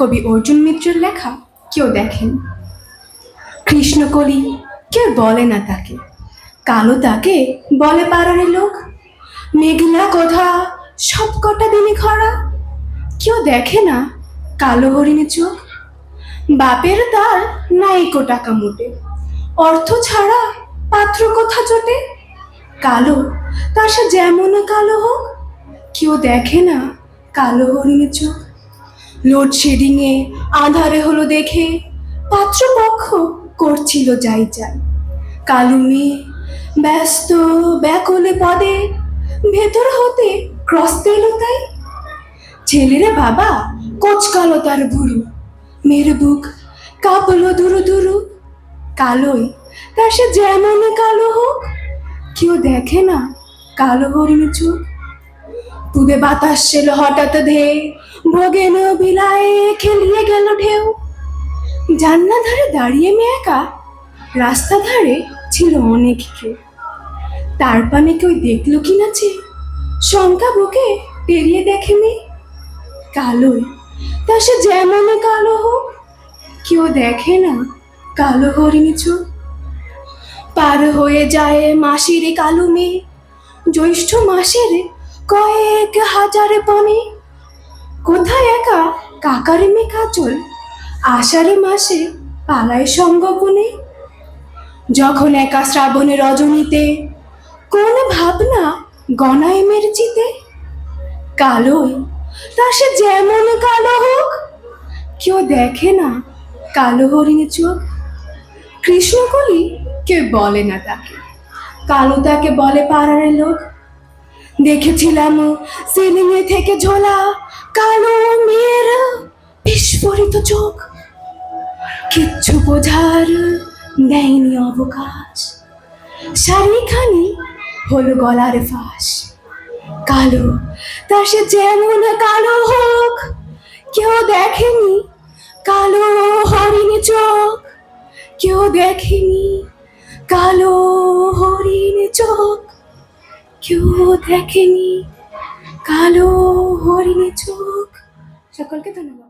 কবি অর্জুন মিত্রের লেখা কেউ দেখেন। কৃষ্ণকলি কেউ বলে না তাকে। কালো তাকে বলে পাড়ারে লোক। মেঘলা কথা সব কটা দিনে খরা। কেউ দেখে না কালো হরিণে চোখ। বাপের তার নাইকো টাকা মোটে। অর্থ ছাড়া পাত্র কথা জোটে কালো, তার সে যেমন কালো হোক, কেউ দেখে না কালো হরিণের চোখ। লোডশেডিংয়ে আধারে হলো দেখে পাত্রপক্ষ করছিল যাই যাই। কালু মেয়ে ব্যস্ত ব্যাকলে পদে ভেতর হতে ক্রস দিল তাই। ছেলেরে বাবা, কোচকালো তার ভুরু, মেয়ের বুক কাঁপলো দুরু দুরু। কালোই তার সে যেমন কালো হোক, কেউ দেখে না কালো হরিণ চোখ। পূবে বাতাস ছিল হঠাৎ ধেয়ে। ভোগেন বিলায়ে খেলিয়ে গেল ঢেউ। জান্না ধারে দাঁড়িয়ে মেয়ে একা রাস্তা ধারে ছিল অনেক কেউ। তার পানে কেউ দেখল কি না যে শঙ্কা বুকে পেরিয়ে দেখে মেয়ে কালোই, তা সে যেমন কালো হোক, কেউ দেখে না কালো হরিণী চোখ। পার হয়ে যায় মাসির কালো মেয়ে। জ্যৈষ্ঠ মাসের কয়েক হাজার পানে কোথায় একা কাকারে মে কাজল আষাঢ়ে মাসে পালায় সঙ্গোপনে। যখন একা শ্রাবণে রজনীতে, কোন ভাবনা গনায় মেরচিতে? কালোই, তা সে যেমন কালো হোক, কেউ দেখে না কালো হরিণে চোখ। কৃষ্ণকলি কেউ বলে না তাকে। কালো তাকে বলে পাড়ার লোক। দেখেছিলাম সিলিংয়ে থেকে ঝোলা কালো মেয়েরা বিস্ফোরিত চোখ। কিচ্ছু বোঝার দেয়নি অবকাশ। শাড়িখানি হলো গলার ফাঁস। কালো, তা সে যেমন কালো হোক, কেউ দেখেনি কালো হরিণ চোখ। কেউ দেখেনি কালো হরিণ চোখ। কেউ দেখেনি। কালো হরিণী চোখ। সকলকে ধন্যবাদ।